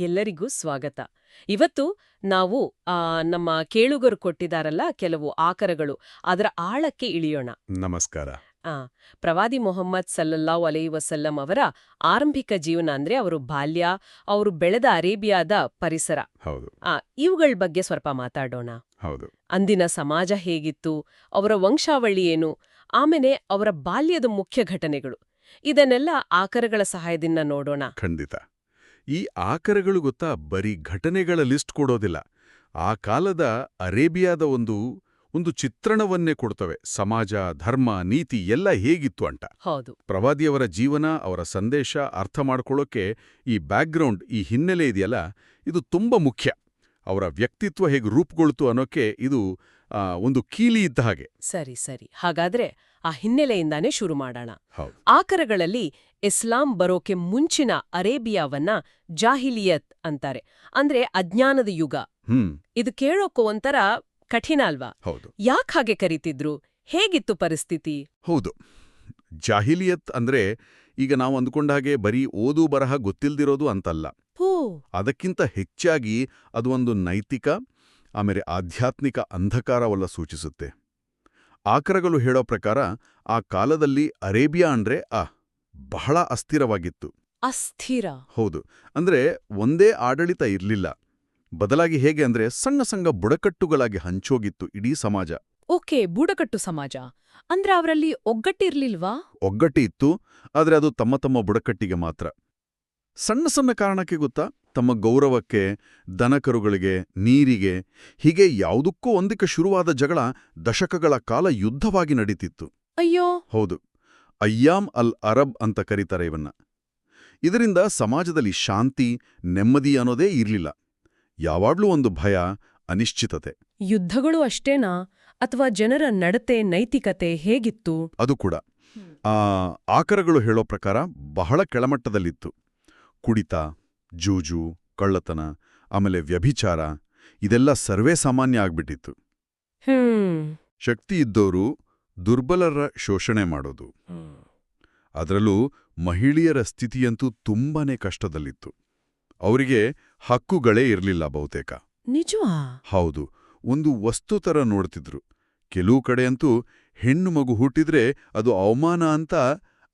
ಎಲ್ಲರಿಗೂ ಸ್ವಾಗತ. ಇವತ್ತು ನಾವು ಆ, ನಮ್ಮ ಕೇಳುಗರು ಕೊಟ್ಟಿದಾರಲ್ಲ ಕೆಲವು ಆಕರಗಳು ಅದರ ಆಳಕ್ಕೆ ಇಳಿಯೋಣ. ನಮಸ್ಕಾರ. ಆ, ಪ್ರವಾದಿ ಮೊಹಮ್ಮದ್ ಸಲ್ಲಲ್ಲಾಹು ಅಲೈ ವಸಲ್ಲಂ ಅವರ ಆರಂಭಿಕ ಜೀವನ ಅಂದ್ರೆ ಅವರು ಬಾಲ್ಯ ಅವರು ಬೆಳೆದ ಅರೇಬಿಯಾದ ಪರಿಸರ. ಆ, ಇವುಗಳ ಬಗ್ಗೆ ಸ್ವಲ್ಪ ಮಾತಾಡೋಣ. ಹೌದು. ಅಂದಿನ ಸಮಾಜ ಹೇಗಿತ್ತು ಅವರ ವಂಶಾವಳಿ ಏನು ಆಮೇಲೆ ಅವರ ಬಾಲ್ಯದ ಮುಖ್ಯ ಘಟನೆಗಳು ಇದನ್ನೆಲ್ಲ ಆಕರಗಳ ಸಹಾಯದಿಂದ ನೋಡೋಣ. ಖಂಡಿತ. ಈ ಆಕರಗಳು ಗೊತ್ತಾ ಬರೀ ಘಟನೆಗಳ ಲಿಸ್ಟ್ ಕೊಡೋದಿಲ್ಲ. ಆ ಕಾಲದ ಅರೇಬಿಯಾದ ಒಂದು ಒಂದು ಚಿತ್ರಣವನ್ನೇ ಕೊಡ್ತವೆ. ಸಮಾಜ ಧರ್ಮ ನೀತಿ ಎಲ್ಲ ಹೇಗಿತ್ತು ಅಂತ. ಹೌದು. ಪ್ರವಾದಿಯವರ ಜೀವನ ಅವರ ಸಂದೇಶ ಅರ್ಥ ಮಾಡ್ಕೊಳ್ಳೋಕೆ ಈ ಬ್ಯಾಕ್ಗ್ರೌಂಡ್ ಈ ಹಿನ್ನೆಲೆ ಇದೆಯಲ್ಲ ಇದು ತುಂಬ ಮುಖ್ಯ. ಅವರ ವ್ಯಕ್ತಿತ್ವ ಹೇಗೆ ರೂಪುಗೊಳ್ತು ಅನ್ನೋಕೆ ಇದು ಒಂದು ಕೀಲಿ ಇದ್ದ ಹಾಗೆ. ಸರಿ ಸರಿ. ಹಾಗಾದ್ರೆ ಆ ಹಿನ್ನೆಲೆಯಿಂದಾನೇ ಶುರು ಮಾಡೋಣ. ಆಕರಗಳಲ್ಲಿ ಇಸ್ಲಾಂ ಬರೋಕೆ ಮುಂಚಿನ ಅರೇಬಿಯಾವನ್ನ ಜಾಹಿಲಿಯತ್ ಅಂತಾರೆ. ಅಂದ್ರೆ ಅಜ್ಞಾನದ ಯುಗ. ಹ್ಮ್. ಇದು ಕೇಳೋಕೋ ಒಂಥರ ಕಠಿಣ ಅಲ್ವಾ? ಹೌದು. ಯಾಕ್ ಹಾಗೆ ಕರಿತಿದ್ರು? ಹೇಗಿತ್ತು ಪರಿಸ್ಥಿತಿ? ಹೌದು. ಜಾಹಿಲಿಯತ್ ಅಂದ್ರೆ ಈಗ ನಾವು ಅಂದ್ಕೊಂಡ ಹಾಗೆ ಬರೀ ಓದು ಬರಹ ಗೊತ್ತಿಲ್ದಿರೋದು ಅಂತಲ್ಲ. ಹೋ. ಅದಕ್ಕಿಂತ ಹೆಚ್ಚಾಗಿ ಅದು ಒಂದು ನೈತಿಕ ಆಮೇಲೆ ಆಧ್ಯಾತ್ಮಿಕ ಅಂಧಕಾರವಲ್ಲ ಸೂಚಿಸುತ್ತೆ. ಆಕರಗಳು ಹೇಳೋ ಪ್ರಕಾರ ಆ ಕಾಲದಲ್ಲಿ ಅರೇಬಿಯಾ ಅಂದ್ರೆ ಆ. ಬಹಳ ಅಸ್ಥಿರವಾಗಿತ್ತು. ಅಸ್ಥಿರ. ಹೌದು. ಅಂದ್ರೆ ಒಂದೇ ಆಡಳಿತ ಇರ್ಲಿಲ್ಲ. ಬದಲಾಗಿ ಹೇಗೆ ಅಂದ್ರೆ ಸಣ್ಣ ಸಣ್ಣ ಬುಡಕಟ್ಟುಗಳಾಗಿ ಹಂಚೋಗಿತ್ತು ಇಡೀ ಸಮಾಜ. ಓಕೆ ಬುಡಕಟ್ಟು ಸಮಾಜ. ಅಂದ್ರೆ ಅವರಲ್ಲಿ ಒಗ್ಗಟ್ಟಿರ್ಲಿಲ್ವಾ? ಒಗ್ಗಟ್ಟಿ ಇತ್ತು ಆದರೆ ಅದು ತಮ್ಮ ತಮ್ಮ ಬುಡಕಟ್ಟಿಗೆ ಮಾತ್ರ. ಸಣ್ಣ ಸಣ್ಣ ಕಾರಣಕ್ಕೆ ಗೊತ್ತಾ? ತಮ್ಮ ಗೌರವಕ್ಕೆ ದನಕರುಗಳಿಗೆ ನೀರಿಗೆ ಹೀಗೆ ಯಾವುದಕ್ಕೂ ಒಂದಕ್ಕೆ ಶುರುವಾದ ಜಗಳ ದಶಕಗಳ ಕಾಲ ಯುದ್ಧವಾಗಿ ನಡೀತಿತ್ತು. ಅಯ್ಯೋ! ಹೌದು. ಅಯ್ಯಾಮ್ ಅಲ್ ಅರಬ್ ಅಂತ ಕರೀತಾರೆ ಇವನ್ನ. ಇದರಿಂದ ಸಮಾಜದಲ್ಲಿ ಶಾಂತಿ ನೆಮ್ಮದಿ ಅನ್ನೋದೇ ಇರಲಿಲ್ಲ. ಯಾವಾಗ್ಲೂ ಒಂದು ಭಯ ಅನಿಶ್ಚಿತತೆ. ಯುದ್ಧಗಳು ಅಷ್ಟೇನಾ? ಅಥವಾ ಜನರ ನಡತೆ ನೈತಿಕತೆ ಹೇಗಿತ್ತು? ಅದು ಕೂಡ. ಆ ಆಕರಗಳು ಹೇಳೋ ಪ್ರಕಾರ ಬಹಳ ಕೆಳಮಟ್ಟದಲ್ಲಿತ್ತು. ಕುಡಿತ ಜೂಜು ಕಳ್ಳತನ ಆಮೇಲೆ ವ್ಯಭಿಚಾರ ಇದೆಲ್ಲ ಸರ್ವೇ ಸಾಮಾನ್ಯ ಆಗ್ಬಿಟ್ಟಿತ್ತು. ಶಕ್ತಿ ಇದ್ದೋರು ದುರ್ಬಲರ ಶೋಷಣೆ ಮಾಡೋದು. ಅದರಲ್ಲೂ ಮಹಿಳೆಯರ ಸ್ಥಿತಿಯಂತೂ ತುಂಬಾನೇ ಕಷ್ಟದಲ್ಲಿತ್ತು. ಅವರಿಗೆ ಹಕ್ಕುಗಳೇ ಇರಲಿಲ್ಲ ಬಹುತೇಕ. ನಿಜವಾ? ಹೌದು. ಒಂದು ವಸ್ತು ಥರ ನೋಡ್ತಿದ್ರು. ಕೆಲವು ಕಡೆಯಂತೂ ಹೆಣ್ಣು ಮಗು ಹುಟ್ಟಿದ್ರೆ ಅದು ಅವಮಾನ ಅಂತ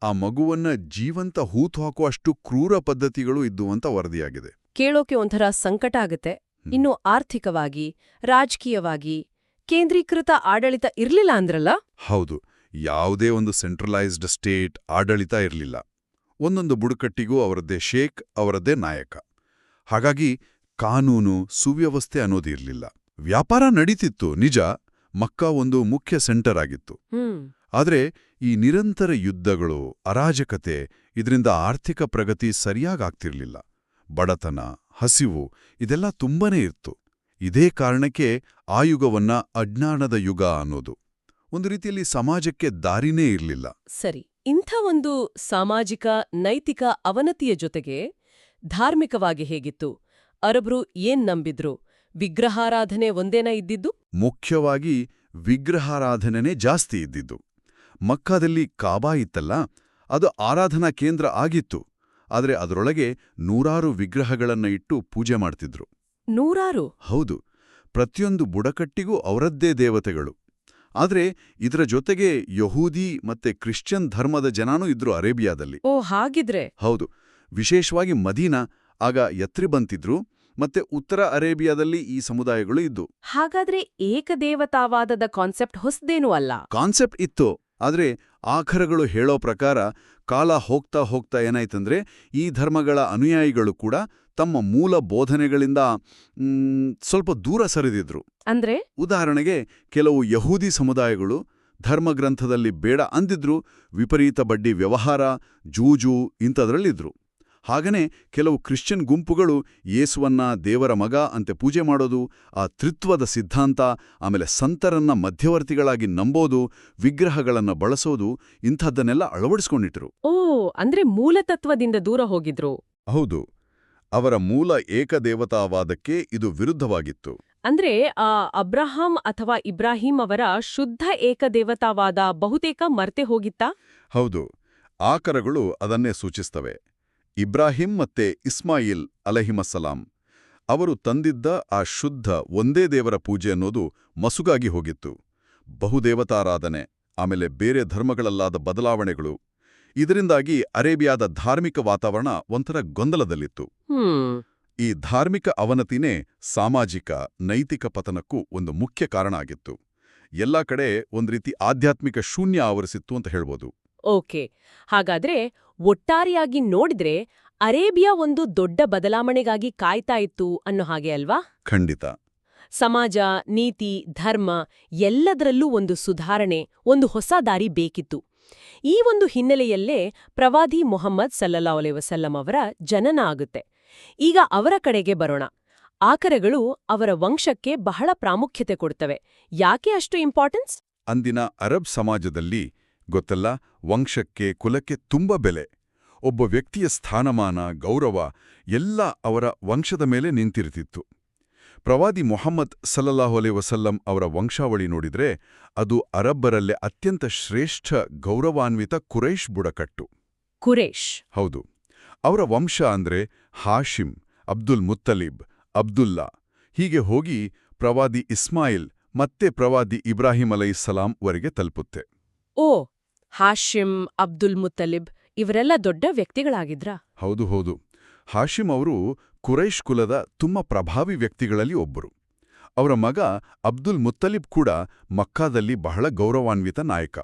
ಆ ಮಗುವನ್ನ ಜೀವಂತ ಹೂತು ಹಾಕುವಷ್ಟು ಕ್ರೂರ ಪದ್ಧತಿಗಳು ಇದ್ದು ಅಂತ ವರದಿಯಾಗಿದೆ. ಕೇಳೋಕೆ ಒಂಥರ ಸಂಕಟ ಆಗುತ್ತೆ. ಇನ್ನು ಆರ್ಥಿಕವಾಗಿ ರಾಜಕೀಯವಾಗಿ ಕೇಂದ್ರೀಕೃತ ಆಡಳಿತ ಇರಲಿಲ್ಲ ಅಂದ್ರಲ್ಲ? ಹೌದು. ಯಾವುದೇ ಒಂದು ಸೆಂಟ್ರಲೈಸ್ಡ್ ಸ್ಟೇಟ್ ಆಡಳಿತ ಇರಲಿಲ್ಲ. ಒಂದೊಂದು ಬುಡಕಟ್ಟಿಗೂ ಅವರದ್ದೇ ಶೇಖ್ ಅವರದ್ದೇ ನಾಯಕ. ಹಾಗಾಗಿ ಕಾನೂನು ಸುವ್ಯವಸ್ಥೆ ಅನ್ನೋದು ಇರಲಿಲ್ಲ. ವ್ಯಾಪಾರ ನಡೀತಿತ್ತು ನಿಜ. ಮಕ್ಕಾ ಒಂದು ಮುಖ್ಯ ಸೆಂಟರ್ ಆಗಿತ್ತು. ಆದರೆ ಈ ನಿರಂತರ ಯುದ್ಧಗಳು ಅರಾಜಕತೆ ಇದರಿಂದ ಆರ್ಥಿಕ ಪ್ರಗತಿ ಸರಿಯಾಗಾಗ್ತಿರ್ಲಿಲ್ಲ ಬಡತನ ಹಸಿವು ಇದೆಲ್ಲ ತುಂಬನೇ ಇತ್ತು ಇದೇ ಕಾರಣಕ್ಕೆ ಆ ಯುಗವನ್ನ ಅಜ್ಞಾನದ ಯುಗ ಅನ್ನೋದು. ಒಂದು ರೀತಿಯಲ್ಲಿ ಸಮಾಜಕ್ಕೆ ದಾರಿನೇ ಇರಲಿಲ್ಲ. ಸರಿ ಇಂಥ ಒಂದು ಸಾಮಾಜಿಕ ನೈತಿಕ ಅವನತಿಯ ಜೊತೆಗೆ ಧಾರ್ಮಿಕವಾಗಿ ಹೇಗಿತ್ತು? ಅರಬ್ರು ಏನ್ ನಂಬಿದ್ರು? ವಿಗ್ರಹಾರಾಧನೆ ಒಂದೇನ ಇದ್ದಿದ್ದು? ಮುಖ್ಯವಾಗಿ ವಿಗ್ರಹಾರಾಧನೆನೇ ಜಾಸ್ತಿ ಇದ್ದಿದ್ದು. ಮಕ್ಕಾದಲ್ಲಿ ಕಾಬಾ ಇತ್ತಲ್ಲ ಅದು ಆರಾಧನಾ ಕೇಂದ್ರ ಆಗಿತ್ತು. ಆದರೆ ಅದರೊಳಗೆ ನೂರಾರು ವಿಗ್ರಹಗಳನ್ನ ಇಟ್ಟು ಪೂಜೆ ಮಾಡ್ತಿದ್ರು. ನೂರಾರು. ಹೌದು ಪ್ರತಿಯೊಂದು ಬುಡಕಟ್ಟಿಗೂ ಅವರದ್ದೇ ದೇವತೆಗಳು. ಆದರೆ ಇದರ ಜೊತೆಗೆ ಯಹೂದಿ ಮತ್ತೆ ಕ್ರಿಶ್ಚಿಯನ್ ಧರ್ಮದ ಜನನೂ ಇದ್ರು ಅರೇಬಿಯಾದಲ್ಲಿ. ಓ ಹಾಗಿದ್ರೆ. ಹೌದು ವಿಶೇಷವಾಗಿ ಮದೀನಾ ಆಗ ಎತ್ರಿ ಬಂತಿದ್ರು ಮತ್ತೆ ಉತ್ತರ ಅರೇಬಿಯಾದಲ್ಲಿ ಈ ಸಮುದಾಯಗಳು ಇದ್ದು. ಹಾಗಾದ್ರೆ ಏಕದೇವತಾವಾದದ ಕಾನ್ಸೆಪ್ಟ್ ಹೊಸದೇನೂ ಅಲ್ಲ. ಕಾನ್ಸೆಪ್ಟ್ ಇತ್ತು ಆದ್ರೆ ಆಖರಗಳು ಹೇಳೋ ಪ್ರಕಾರ ಕಾಲ ಹೋಗ್ತಾ ಹೋಗ್ತಾ ಏನಾಯ್ತಂದ್ರೆ ಈ ಧರ್ಮಗಳ ಅನುಯಾಯಿಗಳು ಕೂಡ ತಮ್ಮ ಮೂಲ ಬೋಧನೆಗಳಿಂದ ಸ್ವಲ್ಪ ದೂರ ಸರಿದಿದ್ರು. ಅಂದ್ರೆ? ಉದಾಹರಣೆಗೆ ಕೆಲವು ಯಹೂದಿ ಸಮುದಾಯಗಳು ಧರ್ಮಗ್ರಂಥದಲ್ಲಿ ಬೇಡ ಅಂದಿದ್ರು ವಿಪರೀತ ಬಡ್ಡಿ ವ್ಯವಹಾರ ಜೂಜು ಇಂಥದ್ರಲ್ಲಿದ್ರು. ಹಾಗನೇ ಕೆಲವು ಕ್ರಿಶ್ಚಿಯನ್ ಗುಂಪುಗಳು ಯೇಸುವನ್ನ ದೇವರ ಮಗ ಅಂತೆ ಪೂಜೆ ಮಾಡೋದು ಆ ತ್ರಿತ್ವದ ಸಿದ್ಧಾಂತ ಆಮೇಲೆ ಸಂತರನ್ನ ಮಧ್ಯವರ್ತಿಗಳಾಗಿ ನಂಬೋದು ವಿಗ್ರಹಗಳನ್ನ ಬಳಸೋದು ಇಂಥದ್ದನ್ನೆಲ್ಲ ಅಳವಡಿಸ್ಕೊಂಡಿಟ್ರು ಓ ಅಂದ್ರೆ ಮೂಲತತ್ವದಿಂದ ದೂರ ಹೋಗಿದ್ರು. ಹೌದು. ಅವರ ಮೂಲ ಏಕದೇವತಾವಾದಕ್ಕೆ ಇದು ವಿರುದ್ಧವಾಗಿತ್ತು. ಅಂದ್ರೆ ಆ ಅಬ್ರಹಾಂ ಅಥವಾ ಇಬ್ರಾಹಿಂ ಅವರ ಶುದ್ಧ ಏಕದೇವತಾವಾದ ಬಹುತೇಕ ಮರ್ತೆ ಹೋಗಿತ್ತಾ? ಹೌದು. ಆಕರಗಳು ಅದನ್ನೇ ಸೂಚಿಸ್ತವೆ. ಇಬ್ರಾಹಿಂ ಮತ್ತೆ ಇಸ್ಮಾಯಿಲ್ ಅಲಹಿಮಸಲಾಂ ಅವರು ತಂದಿದ್ದ ಆ ಶುದ್ಧ ಒಂದೇ ದೇವರ ಪೂಜೆ ಅನ್ನೋದು ಮಸುಗಾಗಿ ಹೋಗಿತ್ತು. ಬಹುದೇವತಾರಾಧನೆ ಆಮೇಲೆ ಬೇರೆ ಧರ್ಮಗಳಲ್ಲಾದ ಬದಲಾವಣೆಗಳು ಇದರಿಂದಾಗಿ ಅರೇಬಿಯಾದ ಧಾರ್ಮಿಕ ವಾತಾವರಣ ಒಂಥರ ಗೊಂದಲದಲ್ಲಿತ್ತು. ಈ ಧಾರ್ಮಿಕ ಅವನತಿನೇ ಸಾಮಾಜಿಕ ನೈತಿಕ ಪತನಕ್ಕೂ ಒಂದು ಮುಖ್ಯ ಕಾರಣ ಆಗಿತ್ತು. ಎಲ್ಲ ಕಡೆ ಒಂದು ರೀತಿ ಆಧ್ಯಾತ್ಮಿಕ ಶೂನ್ಯ ಆವರಿಸಿತ್ತು ಅಂತ ಹೇಳ್ಬೋದು. ಓಕೆ. ಹಾಗಾದ್ರೆ ಒಟ್ಟಾರೆಯಾಗಿ ನೋಡಿದ್ರೆ ಅರೇಬಿಯಾ ಒಂದು ದೊಡ್ಡ ಬದಲಾವಣೆಗಾಗಿ ಕಾಯ್ತಾ ಇತ್ತು ಅನ್ನೋ ಹಾಗೆ ಅಲ್ವಾ? ಖಂಡಿತ. ಸಮಾಜ ನೀತಿ ಧರ್ಮ ಎಲ್ಲದರಲ್ಲೂ ಒಂದು ಸುಧಾರಣೆ ಒಂದು ಹೊಸ ದಾರಿ ಬೇಕಿತ್ತು. ಈ ಒಂದು ಹಿನ್ನೆಲೆಯಲ್ಲೇ ಪ್ರವಾದಿ ಮೊಹಮ್ಮದ್ ಸಲ್ಲಲ್ಲಾ ಅಲೈ ವಸಲ್ಲಂ ಅವರ ಜನನ ಆಗುತ್ತೆ. ಈಗ ಅವರ ಕಡೆಗೆ ಬರೋಣ. ಆಕರಗಳು ಅವರ ವಂಶಕ್ಕೆ ಬಹಳ ಪ್ರಾಮುಖ್ಯತೆ ಕೊಡ್ತವೆ. ಯಾಕೆ ಅಷ್ಟು ಇಂಪಾರ್ಟೆನ್ಸ್ ಅಂದಿನ ಅರಬ್ ಸಮಾಜದಲ್ಲಿ ಗೊತ್ತಲ್ಲ ವಂಶಕ್ಕೆ ಕುಲಕ್ಕೆ ತುಂಬ ಬೆಲೆ. ಒಬ್ಬ ವ್ಯಕ್ತಿಯ ಸ್ಥಾನಮಾನ ಗೌರವ ಎಲ್ಲ ಅವರ ವಂಶದ ಮೇಲೆ ನಿಂತಿರ್ತಿತ್ತು. ಪ್ರವಾದಿ ಮೊಹಮ್ಮದ್ ಸಲ್ಲಲ್ಲಾಹು ಅಲೈ ವಸಲ್ಲಂ ಅವರ ವಂಶಾವಳಿ ನೋಡಿದ್ರೆ ಅದು ಅರಬ್ಬರಲ್ಲೇ ಅತ್ಯಂತ ಶ್ರೇಷ್ಠ ಗೌರವಾನ್ವಿತ ಕುರೈಶ್ ಬುಡಕಟ್ಟು. ಕುರೇಶ್. ಹೌದು. ಅವರ ವಂಶ ಅಂದ್ರೆ ಹಾಶಿಮ್ ಅಬ್ದುಲ್ ಮುತ್ತಲಿಬ್ ಅಬ್ದುಲ್ಲಾ. ಹೀಗೆ ಹೋಗಿ ಪ್ರವಾದಿ ಇಸ್ಮಾಯಿಲ್ ಮತ್ತೆ ಪ್ರವಾದಿ ಇಬ್ರಾಹಿಂ ಅಲೈಸಲಾಂ ವರೆಗೆ ತಲುಪುತ್ತೆ. ಓ ಹಾಶಿಮ್ ಅಬ್ದುಲ್ ಮುತ್ತಲಿಬ್ ಇವರೆಲ್ಲ ದೊಡ್ಡ ವ್ಯಕ್ತಿಗಳಾಗಿದ್ರಾ? ಹೌದು ಹೌದು. ಹಾಶಿಮ್ ಅವರು ಕುರೈಶ್ ಕುಲದ ತುಂಬ ಪ್ರಭಾವಿ ವ್ಯಕ್ತಿಗಳಲ್ಲಿ ಒಬ್ಬರು. ಅವರ ಮಗ ಅಬ್ದುಲ್ ಮುತ್ತಲಿಬ್ ಕೂಡ ಮಕ್ಕಾದಲ್ಲಿ ಬಹಳ ಗೌರವಾನ್ವಿತ ನಾಯಕ.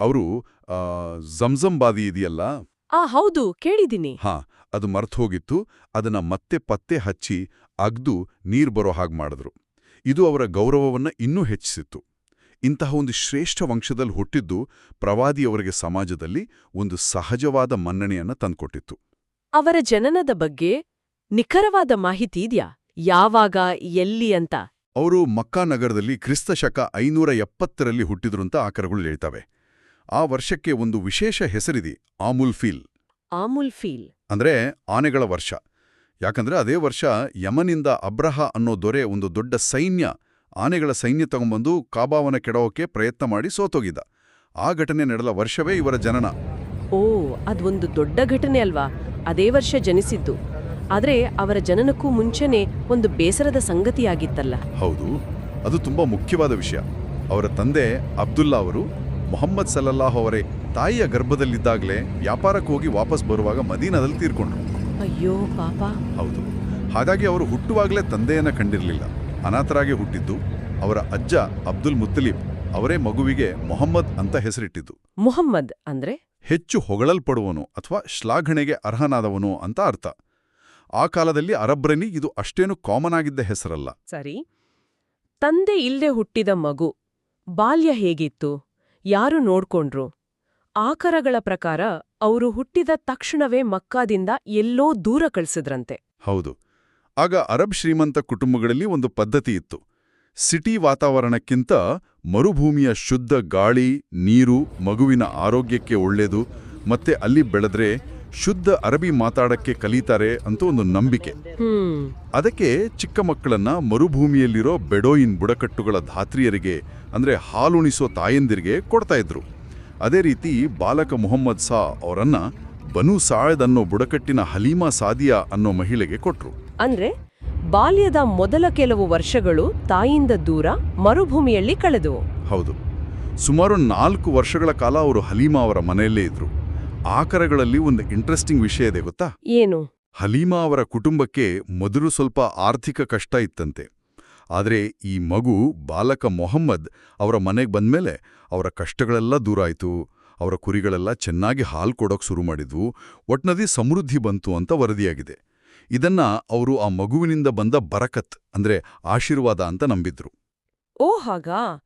ಅವರು ಜಂಜಂಬಾದಿ ಇದೆಯಲ್ಲ? ಆ ಹೌದು ಕೇಳಿದ್ದೀನಿ. ಹಾ ಅದು ಮರ್ತೋಗಿತ್ತು ಅದನ್ನ ಮತ್ತೆ ಪತ್ತೆ ಹಚ್ಚಿ ಅಗ್ದು ನೀರ್ ಬರೋ ಹಾಗೆ ಮಾಡಿದ್ರು. ಇದು ಅವರ ಗೌರವವನ್ನ ಇನ್ನೂ ಹೆಚ್ಚಿಸಿತ್ತು. ಇಂತಹ ಒಂದು ಶ್ರೇಷ್ಠ ವಂಶದಲ್ಲಿ ಹುಟ್ಟಿದ್ದು ಪ್ರವಾದಿಯವರಿಗೆ ಸಮಾಜದಲ್ಲಿ ಒಂದು ಸಹಜವಾದ ಮನ್ನಣೆಯನ್ನ ತಂದ್ಕೊಟ್ಟಿತ್ತು. ಅವರ ಜನನದ ಬಗ್ಗೆ ನಿಖರವಾದ ಮಾಹಿತಿ ಇದೆಯಾ? ಯಾವಾಗ ಎಲ್ಲಿ ಅಂತ? ಅವರು ಮಕ್ಕಾ ನಗರದಲ್ಲಿ ಕ್ರಿಸ್ತ ಶಕ ಐನೂರ ಎಪ್ಪತ್ತರಲ್ಲಿ ಹುಟ್ಟಿದ್ರು ಅಂತ ಆಕರಗಳು ಹೇಳ್ತವೆ. ಆ ವರ್ಷಕ್ಕೆ ಒಂದು ವಿಶೇಷ ಹೆಸರಿದೆ ಆಮುಲ್ ಫೀಲ್. ಆಮುಲ್ ಫೀಲ್. ಅಂದ್ರೆ ಆನೆಗಳ ವರ್ಷ. ಯಾಕಂದ್ರೆ ಅದೇ ವರ್ಷ ಯಮನಿಂದ ಅಬ್ರಹ ಅನ್ನೋ ದೊರೆ ಒಂದು ದೊಡ್ಡ ಸೈನ್ಯ ಆನೆಗಳ ಸೈನ್ಯ ತಗೊಂಬಂದು ಕಾಬಾವನ ಕೆಡವೋಕೆ ಪ್ರಯತ್ನ ಮಾಡಿ ಸೋತೋಗಿದ್ದ. ಆ ಘಟನೆ ನಡೆದ ವರ್ಷವೇ ಇವರ ಜನನ. ಓ ಅದೊಂದು ದೊಡ್ಡ ಘಟನೆ ಅಲ್ವಾ? ಅದೇ ವರ್ಷ ಜನಿಸಿದ್ದು. ಆದ್ರೆ ಅವರ ಜನನಕ್ಕೂ ಮುಂಚೆನೆ ಒಂದು ಬೇಸರದ ಸಂಗತಿಯಾಗಿತ್ತಲ್ಲ. ಹೌದು ಅದು ತುಂಬಾ ಮುಖ್ಯವಾದ ವಿಷಯ. ಅವರ ತಂದೆ ಅಬ್ದುಲ್ಲಾ ಅವರು ಮೊಹಮ್ಮದ್ ಸಲ್ಲಲ್ಲಾಹು ಅವರೇ ತಾಯಿಯ ಗರ್ಭದಲ್ಲಿದ್ದಾಗಲೇ ವ್ಯಾಪಾರಕ್ಕೆ ಹೋಗಿ ವಾಪಸ್ ಬರುವಾಗ ಮದೀನದಲ್ಲಿ ತೀರ್ಕೊಂಡ್ರು. ಅಯ್ಯೋ ಪಾಪ. ಹೌದು. ಹಾಗಾಗಿ ಅವರು ಹುಟ್ಟುವಾಗಲೇ ತಂದೆಯನ್ನ ಕಂಡಿರಲಿಲ್ಲ. ಅನಾಥರಾಗಿ ಹುಟ್ಟಿದ್ದು ಅವರ ಅಜ್ಜ ಅಬ್ದುಲ್ ಮುತ್ತಲೀಬ್ ಅವರೇ ಮಗುವಿಗೆ ಮೊಹಮ್ಮದ್ ಅಂತ ಹೆಸರಿಟ್ಟಿದ್ದು. ಮೊಹಮ್ಮದ್ ಅಂದ್ರೆ? ಹೆಚ್ಚು ಹೊಗಳಲ್ಪಡುವನು ಅಥವಾ ಶ್ಲಾಘಣೆಗೆ ಅರ್ಹನಾದವನು ಅಂತ ಅರ್ಥ. ಆ ಕಾಲದಲ್ಲಿ ಅರಬ್ರನಿ ಇದು ಅಷ್ಟೇನು ಕಾಮನ್ ಆಗಿದ್ದ ಹೆಸರಲ್ಲ. ಸರಿ. ತಂದೆ ಇಲ್ಲದೆ ಹುಟ್ಟಿದ ಮಗು ಬಾಲ್ಯ ಹೇಗಿತ್ತು? ಯಾರು ನೋಡ್ಕೊಂಡ್ರು? ಆಕರಗಳ ಪ್ರಕಾರ ಅವರು ಹುಟ್ಟಿದ ತಕ್ಷಣವೇ ಮಕ್ಕಾದಿಂದ ಎಲ್ಲೋ ದೂರ ಕಳ್ಸಿದ್ರಂತೆ. ಹೌದು. ಆಗ ಅರಬ್ ಶ್ರೀಮಂತ ಕುಟುಂಬಗಳಲ್ಲಿ ಒಂದು ಪದ್ಧತಿ ಇತ್ತು. ಸಿಟಿ ವಾತಾವರಣಕ್ಕಿಂತ ಮರುಭೂಮಿಯ ಶುದ್ಧ ಗಾಳಿ ನೀರು ಮಗುವಿನ ಆರೋಗ್ಯಕ್ಕೆ ಒಳ್ಳೆಯದು ಮತ್ತೆ ಅಲ್ಲಿ ಬೆಳೆದ್ರೆ ಶುದ್ಧ ಅರಬಿ ಮಾತಾಡಕ್ಕೆ ಕಲಿತಾರೆ ಅಂತ ಒಂದು ನಂಬಿಕೆ. ಅದಕ್ಕೆ ಚಿಕ್ಕ ಮಕ್ಕಳನ್ನ ಮರುಭೂಮಿಯಲ್ಲಿರೋ ಬೆಡೋಯಿನ್ ಬುಡಕಟ್ಟುಗಳ ಧಾತ್ರಿಯರಿಗೆ ಅಂದ್ರೆ ಹಾಲುಣಿಸೋ ತಾಯಂದಿರಿಗೆ ಕೊಡ್ತಾ ಇದ್ರು. ಅದೇ ರೀತಿ ಬಾಲಕ ಮೊಹಮ್ಮದ್ ಸಾ ಅವರನ್ನ ಬನು ಸಾಯದ್ ಅನ್ನೋ ಬುಡಕಟ್ಟಿನ ಹಲೀಮಾ ಸಾದಿಯಾ ಅನ್ನೋ ಮಹಿಳೆಗೆ ಕೊಟ್ರು. ಅಂದ್ರೆ ಬಾಲ್ಯದ ಮೊದಲ ಕೆಲವು ವರ್ಷಗಳು ತಾಯಿಯಿಂದ ದೂರ ಮರುಭೂಮಿಯಲ್ಲಿ ಕಳೆದವು ಹೌದು. ಸುಮಾರು ನಾಲ್ಕು ವರ್ಷಗಳ ಕಾಲ ಅವರು ಹಲೀಮಾ ಅವರ ಮನೆಯಲ್ಲೇ ಇದ್ರು. ಆಕರಗಳಲ್ಲಿ ಒಂದು ಇಂಟ್ರೆಸ್ಟಿಂಗ್ ವಿಷಯ ಇದೆ ಗೊತ್ತಾ? ಏನು? ಹಲೀಮಾ ಅವರ ಕುಟುಂಬಕ್ಕೆ ಮೊದಲು ಸ್ವಲ್ಪ ಆರ್ಥಿಕ ಕಷ್ಟ ಇತ್ತಂತೆ. ಆದರೆ ಈ ಮಗು ಬಾಲಕ ಮೊಹಮ್ಮದ್ ಅವರ ಮನೆಗೆ ಬಂದ್ಮೇಲೆ ಅವರ ಕಷ್ಟಗಳೆಲ್ಲ ದೂರ ಆಯಿತು. ಅವರ ಕುರಿಗಳೆಲ್ಲ ಚೆನ್ನಾಗಿ ಹಾಲು ಕೊಡೋಕೆ ಶುರು ಮಾಡಿದ್ವು. ಒಟ್ನದಿ ಸಮೃದ್ಧಿ ಬಂತು ಅಂತ ವರದಿಯಾಗಿದೆ. ಇದನ್ನ ಅವರು ಆ ಮಗುವಿನಿಂದ ಬಂದ ಬರಕತ್ ಅಂದ್ರೆ ಆಶೀರ್ವಾದ ಅಂತ ನಂಬಿದ್ರು. ಓ ಹಾಗಾ?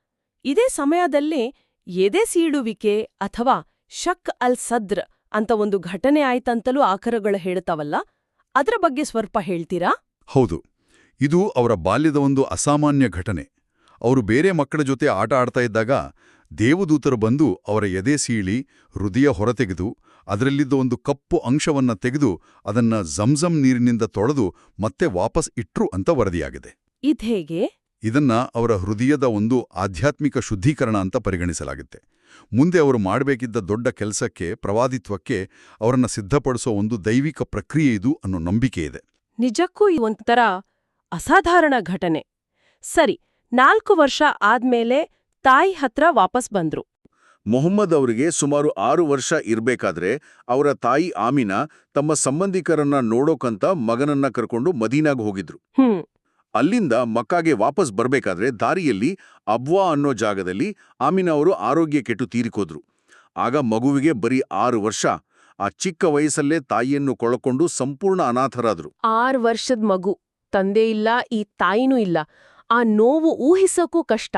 ಇದೇ ಸಮಯದಲ್ಲೇ ಎದೆ ಸೀಳುವಿಕೆ ಅಥವಾ ಶಕ್ ಅಲ್ ಸದ್ರ್ ಅಂತ ಒಂದು ಘಟನೆ ಆಯ್ತಂತಲೂ ಆಕರಗಳು ಹೇಳ್ತಾವಲ್ಲ? ಅದರ ಬಗ್ಗೆ ಸ್ವಲ್ಪ ಹೇಳ್ತೀರಾ? ಹೌದು. ಇದು ಅವರ ಬಾಲ್ಯದ ಒಂದು ಅಸಾಮಾನ್ಯ ಘಟನೆ. ಅವರು ಬೇರೆ ಮಕ್ಕಳ ಜೊತೆ ಆಟ ಆಡ್ತಾ ಇದ್ದಾಗ ದೇವದೂತರು ಬಂದು ಅವರ ಎದೆ ಸೀಳಿ ಹೃದಯ ಹೊರತೆಗೆದು ಅದರಲ್ಲಿದ್ದ ಒಂದು ಕಪ್ಪು ಅಂಶವನ್ನ ತೆಗೆದು ಅದನ್ನ ಜಂಜಂ ನೀರಿನಿಂದ ತೊಳೆದು ಮತ್ತೆ ವಾಪಸ್ ಇಟ್ರು ಅಂತ ವರದಿಯಾಗಿದೆ. ಇದೇಗೆ ಇದನ್ನ ಅವರ ಹೃದಯದ ಒಂದು ಆಧ್ಯಾತ್ಮಿಕ ಶುದ್ಧೀಕರಣ ಅಂತ ಪರಿಗಣಿಸಲಾಗುತ್ತೆ. ಮುಂದೆ ಅವರು ಮಾಡಬೇಕಿದ್ದ ದೊಡ್ಡ ಕೆಲಸಕ್ಕೆ ಪ್ರವಾದಿತ್ವಕ್ಕೆ ಅವರನ್ನ ಸಿದ್ಧಪಡಿಸೋ ಒಂದು ದೈವಿಕ ಪ್ರಕ್ರಿಯೆ ಇದು ಅನ್ನೋ ನಂಬಿಕೆ ಇದೆ. ನಿಜಕ್ಕೂ ಈ ಒಂಥರ ಅಸಾಧಾರಣ ಘಟನೆ. ಸರಿ ನಾಲ್ಕು ವರ್ಷ ಆದ್ಮೇಲೆ ತಾಯಿ ಹತ್ರ ವಾಪಸ್ ಬಂದ್ರು. ಮೊಹಮ್ಮದ್ ಅವರಿಗೆ ಸುಮಾರು ಆರು ವರ್ಷ ಇರಬೇಕಾದ್ರೆ ಅವರ ತಾಯಿ ಆಮಿನಾ ತಮ್ಮ ಸಂಬಂಧಿಕರನ್ನ ನೋಡೋಕಂತ ಮಗನನ್ನ ಕರ್ಕೊಂಡು ಮದೀನಾಗ್ ಹೋಗಿದ್ರು. ಅಲ್ಲಿಂದ ಮಕ್ಕಾಗೆ ವಾಪಸ್ ಬರಬೇಕಾದ್ರೆ ದಾರಿಯಲ್ಲಿ ಅಬ್ವಾ ಅನ್ನೋ ಜಾಗದಲ್ಲಿ ಆಮಿನಾ ಅವರು ಆರೋಗ್ಯ ಕೆಟ್ಟು ತೀರಿಕೋದ್ರು. ಆಗ ಮಗುವಿಗೆ ಬರೀ ಆರು ವರ್ಷ ಆ ಚಿಕ್ಕ ವಯಸ್ಸಲ್ಲೇ ತಾಯಿಯನ್ನು ಕೊಳಕೊಂಡು ಸಂಪೂರ್ಣ ಅನಾಥರಾದ್ರು. ಆರು ವರ್ಷದ ಮಗು. ತಂದೆ ಇಲ್ಲ ಈ ತಾಯಿನೂ ಇಲ್ಲ. ಆ ನೋವು ಊಹಿಸೋಕ್ಕೂ ಕಷ್ಟ.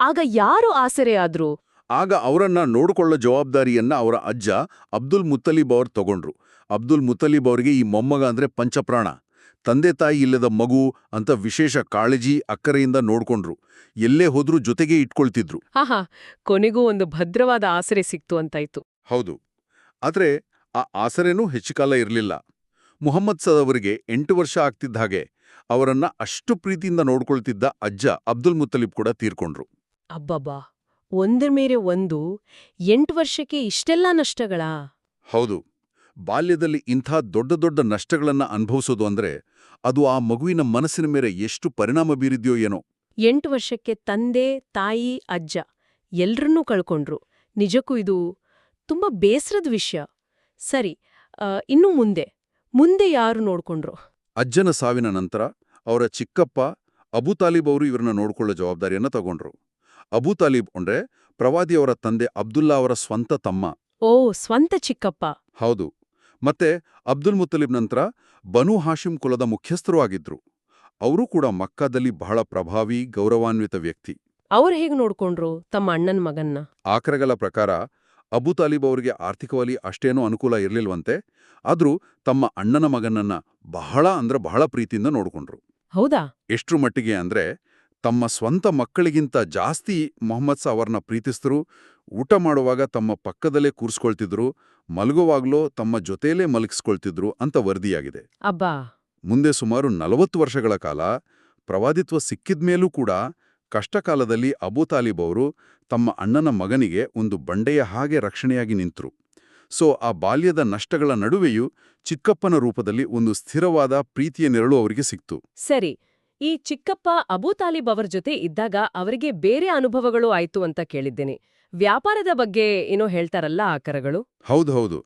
ಆಗ ಯಾರು ಆಸರೆ ಆದ್ರು? ಆಗ ಅವರನ್ನ ನೋಡಿಕೊಳ್ಳೋ ಜವಾಬ್ದಾರಿಯನ್ನ ಅವರ ಅಜ್ಜ ಅಬ್ದುಲ್ ಮುತ್ತಲೀಬ್ ಅವರು ತಗೊಂಡ್ರು. ಅಬ್ದುಲ್ ಮುತ್ತಲೀಬ್ ಅವರಿಗೆ ಈ ಮೊಮ್ಮಗ ಅಂದ್ರೆ ಪಂಚಪ್ರಾಣ. ತಂದೆ ತಾಯಿ ಇಲ್ಲದ ಮಗು ಅಂತ ವಿಶೇಷ ಕಾಳಜಿ ಅಕ್ಕರೆಯಿಂದ ನೋಡ್ಕೊಂಡ್ರು. ಎಲ್ಲೇ ಹೋದ್ರೂ ಜೊತೆಗೆ ಇಟ್ಕೊಳ್ತಿದ್ರು. ಆಹಾ ಕೊನೆಗೂ ಒಂದು ಭದ್ರವಾದ ಆಸರೆ ಸಿಕ್ತು ಅಂತಾಯ್ತು. ಹೌದು. ಆದ್ರೆ ಆ ಆಸರೆನೂ ಹೆಚ್ಚು ಕಾಲ ಇರಲಿಲ್ಲ. ಮುಹಮ್ಮದ್ ಸದ್ ಅವರಿಗೆ ಎಂಟು ವರ್ಷ ಆಗ್ತಿದ್ದ ಹಾಗೆ ಅವರನ್ನ ಅಷ್ಟು ಪ್ರೀತಿಯಿಂದ ನೋಡ್ಕೊಳ್ತಿದ್ದ ಅಜ್ಜ ಅಬ್ದುಲ್ ಮುತ್ತಲಿಬ್ ಕೂಡ ತೀರ್ಕೊಂಡ್ರು. ಅಬ್ಬಬ್ಬಾ! ಒಂದ್ರ ಮೇರೆ ಒಂದು ಎಂಟು ವರ್ಷಕ್ಕೆ ಇಷ್ಟೆಲ್ಲ ನಷ್ಟಗಳಾ? ಹೌದು. ಬಾಲ್ಯದಲ್ಲಿ ಇಂಥ ದೊಡ್ಡ ದೊಡ್ಡ ನಷ್ಟಗಳನ್ನ ಅನುಭವಿಸೋದು ಅಂದ್ರೆ ಅದು ಆ ಮಗುವಿನ ಮನಸ್ಸಿನ ಮೇಲೆ ಎಷ್ಟು ಪರಿಣಾಮ ಬೀರಿದ್ಯೋ ಏನೋ. ಎಂಟು ವರ್ಷಕ್ಕೆ ತಂದೆ ತಾಯಿ ಅಜ್ಜ ಎಲ್ರನ್ನೂ ಕಳ್ಕೊಂಡ್ರು. ನಿಜಕ್ಕೂ ಇದು ತುಂಬಾ ಬೇಸರದ ವಿಷಯ. ಸರಿ ಇನ್ನು ಮುಂದೆ ಮುಂದೆ ಯಾರು ನೋಡ್ಕೊಂಡ್ರು? ಅಜ್ಜನ ಸಾವಿನ ನಂತರ ಅವರ ಚಿಕ್ಕಪ್ಪ ಅಬು ತಾಲಿಬ್ ಅವರು ಇವರನ್ನ ನೋಡ್ಕೊಳ್ಳೋ ಜವಾಬ್ದಾರಿಯನ್ನು ತಗೊಂಡ್ರು. ಅಬು ತಾಲಿಬ್ ಅಂದ್ರೆ ಪ್ರವಾದಿಯವರ ತಂದೆ ಅಬ್ದುಲ್ಲಾ ಅವರ ಸ್ವಂತ ತಮ್ಮ. ಓ ಸ್ವಂತ ಚಿಕ್ಕಪ್ಪ. ಹೌದು. ಮತ್ತೆ ಅಬ್ದುಲ್ ಮುತ್ತಲಿಬ್ ನಂತರ ಬನು ಹಾಶಿಂ ಕುಲದ ಮುಖ್ಯಸ್ಥರು ಆಗಿದ್ರು. ಅವರು ಕೂಡ ಮಕ್ಕಾದಲ್ಲಿ ಬಹಳ ಪ್ರಭಾವಿ ಗೌರವಾನ್ವಿತ ವ್ಯಕ್ತಿ. ಅವರು ಹೇಗೆ ನೋಡ್ಕೊಂಡ್ರು ತಮ್ಮ ಅಣ್ಣನ ಮಗನ್ನ? ಆಕರಗಳ ಪ್ರಕಾರ ಅಬು ತಾಲಿಬ್ ಅವರಿಗೆ ಆರ್ಥಿಕವಾಗಿ ಅಷ್ಟೇನೂ ಅನುಕೂಲ ಇರಲಿಲ್ವಂತೆ ಆದರೂ ತಮ್ಮ ಅಣ್ಣನ ಮಗನನ್ನ ಬಹಳ ಅಂದ್ರೆ ಬಹಳ ಪ್ರೀತಿಯಿಂದ ನೋಡಿಕೊಂಡ್ರು. ಹೌದಾ? ಎಷ್ಟು ಮಟ್ಟಿಗೆ ಅಂದ್ರೆ ತಮ್ಮ ಸ್ವಂತ ಮಕ್ಕಳಿಗಿಂತ ಜಾಸ್ತಿ ಮೊಹಮ್ಮದ್ ಸ ಅವರನ್ನ ಪ್ರೀತಿಸಿದ್ರು ಊಟ ಮಾಡುವಾಗ ತಮ್ಮ ಪಕ್ಕದಲ್ಲೇ ಕೂರಿಸ್ಕೊಳ್ತಿದ್ರು ಮಲಗುವಾಗ್ಲೋ ತಮ್ಮ ಜೊತೆಯಲ್ಲೇ ಮಲಗಿಸ್ಕೊಳ್ತಿದ್ರು ಅಂತ ವರದಿಯಾಗಿದೆ. ಅಬ್ಬಾ! ಮುಂದೆ ಸುಮಾರು ನಲವತ್ತು ವರ್ಷಗಳ ಕಾಲ ಪ್ರವಾದಿತ್ವ ಸಿಕ್ಕಿದ್ಮೇಲೂ ಕೂಡ ಕಷ್ಟಕಾಲದಲ್ಲಿ ಅಬೂತಾಲಿಬ್ ಅವರು ತಮ್ಮ ಅಣ್ಣನ ಮಗನಿಗೆ ಒಂದು ಬಂಡೆಯ ಹಾಗೆ ರಕ್ಷಣೆಯಾಗಿ ನಿಂತರು. ಸೊ ಆ ಬಾಲ್ಯದ ನಷ್ಟಗಳ ನಡುವೆಯೂ ಚಿಕ್ಕಪ್ಪನ ರೂಪದಲ್ಲಿ ಒಂದು ಸ್ಥಿರವಾದ ಪ್ರೀತಿಯ ನೆರಳು ಅವರಿಗೆ ಸಿಕ್ತು. ಸರಿ ಈ ಚಿಕ್ಕಪ್ಪ ಅಬೂತಾಲಿಬ್ ಅವರ ಜೊತೆ ಇದ್ದಾಗ ಅವರಿಗೆ ಬೇರೆ ಅನುಭವಗಳು ಆಯ್ತು ಅಂತ ಕೇಳಿದ್ದೇನೆ. ವ್ಯಾಪಾರದ ಬಗ್ಗೆ ಏನೋ ಹೇಳ್ತಾರಲ್ಲ ಆ ಕರಗಳು? ಹೌದು ಹೌದು.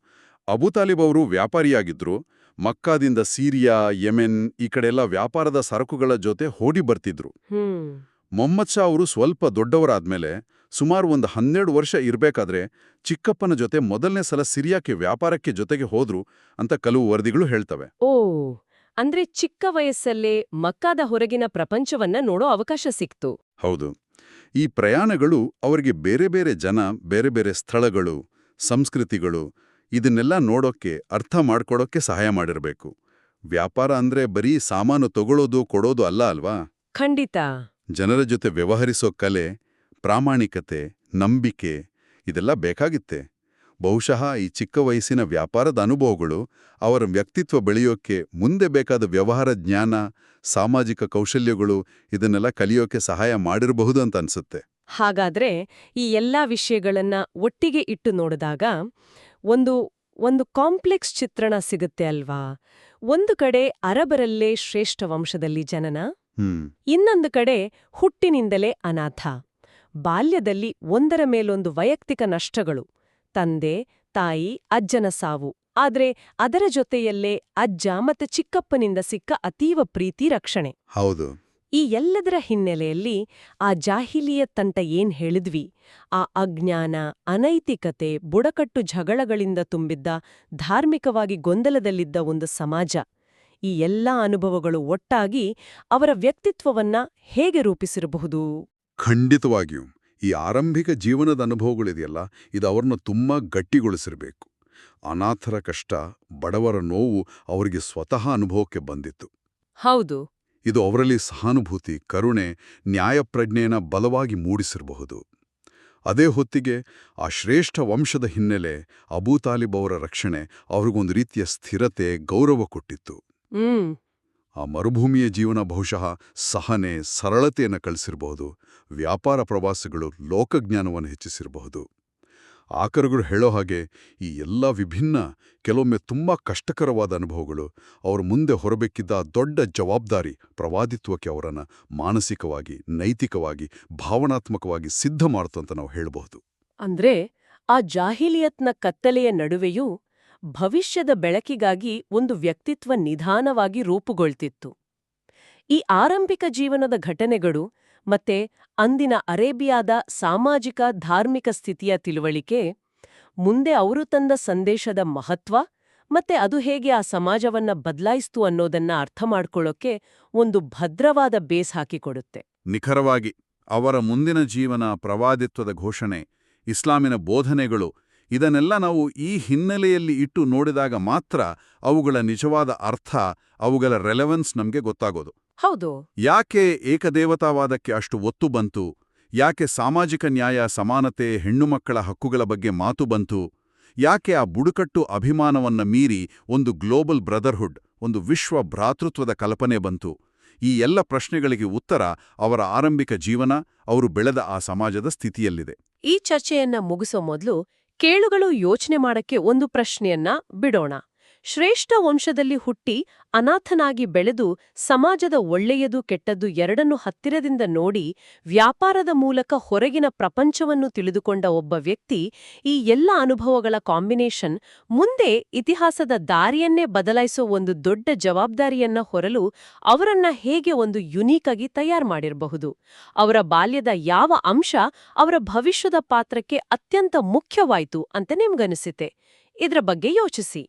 ಅಬೂತಾಲಿಬ್ ಅವರು ವ್ಯಾಪಾರಿಯಾಗಿದ್ರು. ಮಕ್ಕಾದಿಂದ ಸೀರಿಯಾ ಯೆಮೆನ್ ಈ ಕಡೆಲ್ಲ ವ್ಯಾಪಾರದ ಸರಕುಗಳ ಜೊತೆ ಹೋಡಿ ಬರ್ತಿದ್ರು. ಮೊಹಮ್ಮದ್ ಶಾ ಅವರು ಸ್ವಲ್ಪ ದೊಡ್ಡವರಾದ್ಮೇಲೆ ಸುಮಾರು ಒಂದು ಹನ್ನೆರಡು ವರ್ಷ ಇರಬೇಕಾದ್ರೆ ಚಿಕ್ಕಪ್ಪನ ಜೊತೆ ಮೊದಲನೇ ಸಲ ಸಿರಿಯಾಕ್ಕೆ ವ್ಯಾಪಾರಕ್ಕೆ ಜೊತೆಗೆ ಹೋದ್ರು ಅಂತ ಕೆಲವು ವರದಿಗಳು ಹೇಳ್ತವೆ. ಓ ಅಂದ್ರೆ ಚಿಕ್ಕ ವಯಸ್ಸಲ್ಲೇ ಮಕ್ಕಾದ ಹೊರಗಿನ ಪ್ರಪಂಚವನ್ನ ನೋಡೋ ಅವಕಾಶ ಸಿಕ್ತು. ಹೌದು. ಈ ಪ್ರಯಾಣಗಳು ಅವರಿಗೆ ಬೇರೆ ಬೇರೆ ಜನ ಬೇರೆ ಬೇರೆ ಸ್ಥಳಗಳು ಸಂಸ್ಕೃತಿಗಳು ಇದನ್ನೆಲ್ಲ ನೋಡೋಕ್ಕೆ ಅರ್ಥ ಮಾಡ್ಕೊಡೋಕ್ಕೆ ಸಹಾಯ ಮಾಡಿರಬೇಕು. ವ್ಯಾಪಾರ ಅಂದ್ರೆ ಬರೀ ಸಾಮಾನು ತಗೊಳ್ಳೋದು ಕೊಡೋದು ಅಲ್ಲ ಅಲ್ವಾ? ಖಂಡಿತ. ಜನರ ಜೊತೆ ವ್ಯವಹರಿಸೋ ಕಲೆ, ಪ್ರಾಮಾಣಿಕತೆ, ನಂಬಿಕೆ ಇದೆಲ್ಲ ಬೇಕಾಗಿತ್ತೆ. ಬಹುಶಃ ಈ ಚಿಕ್ಕ ವಯಸ್ಸಿನ ವ್ಯಾಪಾರದ ಅನುಭವಗಳು ಅವರ ವ್ಯಕ್ತಿತ್ವ ಬೆಳೆಯೋಕೆ ಮುಂದೆ ಬೇಕಾದ ವ್ಯವಹಾರ ಜ್ಞಾನ, ಸಾಮಾಜಿಕ ಕೌಶಲ್ಯಗಳು ಇದನ್ನೆಲ್ಲ ಕಲಿಯೋಕೆ ಸಹಾಯ ಮಾಡಿರಬಹುದು ಅಂತ ಅನ್ಸುತ್ತೆ. ಹಾಗಾದ್ರೆ ಈ ಎಲ್ಲಾ ವಿಷಯಗಳನ್ನ ಒಟ್ಟಿಗೆ ಇಟ್ಟು ನೋಡಿದಾಗ ಒಂದು ಒಂದು ಕಾಂಪ್ಲೆಕ್ಸ್ ಚಿತ್ರಣ ಸಿಗುತ್ತೆ ಅಲ್ವಾ? ಒಂದು ಕಡೆ ಅರಬರಲ್ಲೇ ಶ್ರೇಷ್ಠ ವಂಶದಲ್ಲಿ ಜನನ ಇನ್ನೊಂದು ಕಡೆ ಹುಟ್ಟಿನಿಂದಲೇ ಅನಾಥ. ಬಾಲ್ಯದಲ್ಲಿ ಒಂದರ ಮೇಲೊಂದು ವೈಯಕ್ತಿಕ ನಷ್ಟಗಳು. ತಂದೆ ತಾಯಿ ಅಜ್ಜನ ಸಾವು. ಆದ್ರೆ ಅದರ ಜೊತೆಯಲ್ಲೇ ಅಜ್ಜ ಮತ್ತೆ ಚಿಕ್ಕಪ್ಪನಿಂದ ಸಿಕ್ಕ ಅತೀವ ಪ್ರೀತಿ ರಕ್ಷಣೆ. ಹೌದು. ಈ ಎಲ್ಲದರ ಹಿನ್ನೆಲೆಯಲ್ಲಿ ಆ ಜಾಹಿಲಿಯ ತಂಟ ಏನ್ ಹೇಳಿದ್ವಿ? ಆ ಅಜ್ಞಾನ ಅನೈತಿಕತೆ ಬುಡಕಟ್ಟು ಜಗಳಗಳಿಂದ ತುಂಬಿದ್ದ ಧಾರ್ಮಿಕವಾಗಿ ಗೊಂದಲದಲ್ಲಿದ್ದ ಒಂದು ಸಮಾಜ. ಈ ಎಲ್ಲಾ ಅನುಭವಗಳು ಒಟ್ಟಾಗಿ ಅವರ ವ್ಯಕ್ತಿತ್ವವನ್ನ ಹೇಗೆ ರೂಪಿಸಿರಬಹುದು? ಖಂಡಿತವಾಗಿಯೂ. ಈ ಆರಂಭಿಕ ಜೀವನದ ಅನುಭವಗಳಿದೆಯಲ್ಲ ಇದು ಅವ್ರನ್ನ ತುಂಬಾ ಗಟ್ಟಿಗೊಳಿಸಿರಬೇಕು. ಅನಾಥರ ಕಷ್ಟ ಬಡವರ ನೋವು ಅವರಿಗೆ ಸ್ವತಃ ಅನುಭವಕ್ಕೆ ಬಂದಿತ್ತು. ಹೌದು. ಇದು ಅವರಲ್ಲಿ ಸಹಾನುಭೂತಿ ಕರುಣೆ ನ್ಯಾಯಪ್ರಜ್ಞೆಯನ್ನ ಬಲವಾಗಿ ಮೂಡಿಸಿರಬಹುದು. ಅದೇ ಹೊತ್ತಿಗೆ ಆ ಶ್ರೇಷ್ಠ ವಂಶದ ಹಿನ್ನೆಲೆ ಅಬೂ ತಾಲಿಬ್ ಅವರ ರಕ್ಷಣೆ ಅವ್ರಿಗೊಂದು ರೀತಿಯ ಸ್ಥಿರತೆ ಗೌರವ ಕೊಟ್ಟಿತ್ತು. ಹ್ಮ್. ಆ ಮರುಭೂಮಿಯ ಜೀವನ ಬಹುಶಃ ಸಹನೆ ಸರಳತೆಯನ್ನು ಕಳಿಸಿರಬಹುದು. ವ್ಯಾಪಾರ ಪ್ರವಾಸಗಳು ಲೋಕಜ್ಞಾನವನ್ನು ಹೆಚ್ಚಿಸಿರಬಹುದು. ಆಕರುಗಳು ಹೇಳೋ ಹಾಗೆ ಈ ಎಲ್ಲ ವಿಭಿನ್ನ ಕೆಲವೊಮ್ಮೆ ತುಂಬಾ ಕಷ್ಟಕರವಾದ ಅನುಭವಗಳು ಅವ್ರ ಮುಂದೆ ಹೊರಬೇಕಿದ್ದ ದೊಡ್ಡ ಜವಾಬ್ದಾರಿ ಪ್ರವಾದಿತ್ವಕ್ಕೆ ಅವರನ್ನು ಮಾನಸಿಕವಾಗಿ ನೈತಿಕವಾಗಿ ಭಾವನಾತ್ಮಕವಾಗಿ ಸಿದ್ಧ ಮಾಡ್ತು ಅಂತ ನಾವು ಹೇಳಬಹುದು. ಅಂದ್ರೆ ಆ ಜಾಹಿಲಿಯತ್ನ ಕತ್ತಲೆಯ ನಡುವೆಯೂ ಭವಿಷ್ಯದ ಬೆಳಕಿಗಾಗಿ ಒಂದು ವ್ಯಕ್ತಿತ್ವ ನಿಧಾನವಾಗಿ ರೂಪುಗೊಳ್ತಿತ್ತು. ಈ ಆರಂಭಿಕ ಜೀವನದ ಘಟನೆಗಳು ಮತ್ತೆ ಅಂದಿನ ಅರೇಬಿಯಾದ ಸಾಮಾಜಿಕ ಧಾರ್ಮಿಕ ಸ್ಥಿತಿಯ ತಿಳುವಳಿಕೆ, ಮುಂದೆ ಅವರು ತಂದ ಸಂದೇಶದ ಮಹತ್ವ ಮತ್ತೆ ಅದು ಹೇಗೆ ಆ ಸಮಾಜವನ್ನ ಬದಲಾಯಿಸ್ತು ಅನ್ನೋದನ್ನ ಅರ್ಥ ಮಾಡ್ಕೊಳ್ಳೋಕೆ ಒಂದು ಭದ್ರವಾದ ಬೇಸ್ ಹಾಕಿಕೊಡುತ್ತೆ. ನಿಖರವಾಗಿ ಅವರ ಮುಂದಿನ ಜೀವನ ಪ್ರವಾದಿತ್ವದ ಘೋಷಣೆ, ಇಸ್ಲಾಮಿನ ಬೋಧನೆಗಳು ಇದನ್ನೆಲ್ಲ ನಾವು ಈ ಹಿನ್ನೆಲೆಯಲ್ಲಿ ಇಟ್ಟು ನೋಡಿದಾಗ ಮಾತ್ರ ಅವುಗಳ ನಿಜವಾದ ಅರ್ಥ ಅವುಗಳ ರೆಲೆವೆನ್ಸ್ ನಮಗೆ ಗೊತ್ತಾಗೋದು. ಹೌದು. ಯಾಕೆ ಏಕದೇವತಾವಾದಕ್ಕೆ ಅಷ್ಟು ಒತ್ತು ಬಂತು? ಯಾಕೆ ಸಾಮಾಜಿಕ ನ್ಯಾಯ ಸಮಾನತೆ ಹೆಣ್ಣುಮಕ್ಕಳ ಹಕ್ಕುಗಳ ಬಗ್ಗೆ ಮಾತು ಬಂತು? ಯಾಕೆ ಆ ಬುಡುಕಟ್ಟು ಅಭಿಮಾನವನ್ನ ಮೀರಿ ಒಂದು ಗ್ಲೋಬಲ್ ಬ್ರದರ್ಹುಡ್ ಒಂದು ವಿಶ್ವ ಭ್ರಾತೃತ್ವದ ಕಲ್ಪನೆ ಬಂತು? ಈ ಎಲ್ಲ ಪ್ರಶ್ನೆಗಳಿಗೆ ಉತ್ತರ ಅವರ ಆರಂಭಿಕ ಜೀವನ ಅವರು ಬೆಳೆದ ಆ ಸಮಾಜದ ಸ್ಥಿತಿಯಲ್ಲಿದೆ. ಈ ಚರ್ಚೆಯನ್ನ ಮುಗಿಸೋ ಮೊದಲು ಕೇಳುಗಳು ಯೋಚನೆ ಮಾಡಕ್ಕೆ ಒಂದು ಪ್ರಶ್ನೆಯನ್ನ ಬಿಡೋಣ. ಶ್ರೇಷ್ಠ ವಂಶದಲ್ಲಿ ಹುಟ್ಟಿ ಅನಾಥನಾಗಿ ಬೆಳೆದು ಸಮಾಜದ ಒಳ್ಳೆಯದು ಕೆಟ್ಟದ್ದು ಎರಡನ್ನು ಹತ್ತಿರದಿಂದ ನೋಡಿ ವ್ಯಾಪಾರದ ಮೂಲಕ ಹೊರಗಿನ ಪ್ರಪಂಚವನ್ನು ತಿಳಿದುಕೊಂಡ ಒಬ್ಬ ವ್ಯಕ್ತಿ ಈ ಎಲ್ಲ ಅನುಭವಗಳ ಕಾಂಬಿನೇಷನ್ ಮುಂದೆ ಇತಿಹಾಸದ ದಾರಿಯನ್ನೇ ಬದಲಾಯಿಸೋ ಒಂದು ದೊಡ್ಡ ಜವಾಬ್ದಾರಿಯನ್ನ ಹೊರಲು ಅವರನ್ನ ಹೇಗೆ ಒಂದು ಯುನೀಕ್ ಆಗಿ ತಯಾರು ಮಾಡಿರಬಹುದು. ಅವರ ಬಾಲ್ಯದ ಯಾವ ಅಂಶ ಅವರ ಭವಿಷ್ಯದ ಪಾತ್ರಕ್ಕೆ ಅತ್ಯಂತ ಮುಖ್ಯವಾಯಿತು ಅಂತ ನಿಮ್ಗನಿಸಿತೆ ಇದರ ಬಗ್ಗೆ ಯೋಚಿಸಿ.